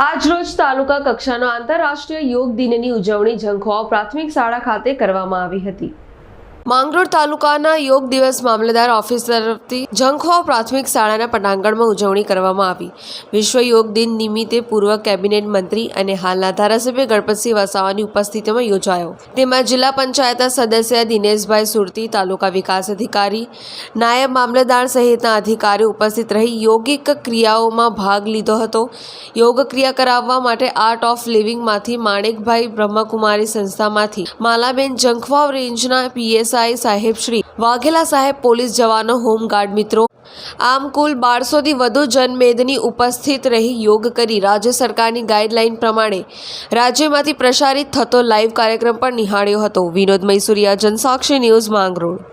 આજરોજ તાલુકા કક્ષાના આંતરરાષ્ટ્રીય યોગ દિનની ઉજવણી ઝંખવાવ પ્રાથમિક શાળા ખાતે કરવામાં આવી હતી. માંગરોળ તાલુકાના યોગ દિવસ મામલેદાર ઓફિસ તરફથી જંખવા પ્રાથમિક શાળાના પટાંગણમાં ઉજવણી કરવામાં આવી. વિશ્વ યોગ દિન નિમિત્તે પૂર્વ કેબિનેટ મંત્રી અને હાલના ધારાસભ્ય ગણપતસિંહ વસાવાની ઉપસ્થિતિમાં યોજાયો. તેમાં જિલ્લા પંચાયતના સદસ્ય દિનેશભાઈ સુરતી, તાલુકા વિકાસ અધિકારી, નાયબ મામલતદાર સહિતના અધિકારીઓ ઉપસ્થિત રહી યોગિક ક્રિયાઓમાં ભાગ લીધો હતો. યોગ ક્રિયા કરાવવા માટે આર્ટ ઓફ લિવિંગમાંથી માણેકભાઈ બ્રહ્મકુમારી સંસ્થામાંથી માલાબેન જંખવાવ રેન્જના પીએસઆઈ સાહેબ શ્રી વાઘેલા સાહેબ પોલીસ જવાનો હોમગાર્ડ મિત્રો. આમ કુલ બારસોથી વધુ જનમેદની ઉપસ્થિત રહી યોગ કરી રાજ્ય સરકારની ગાઈડલાઈન પ્રમાણે રાજ્યમાંથી પ્રસારિત થતો લાઈવ કાર્યક્રમ પણ નિહાળ્યો હતો. વિનોદ મૈસુરિયા, જનસાક્ષી ન્યૂઝ માંગરોળ.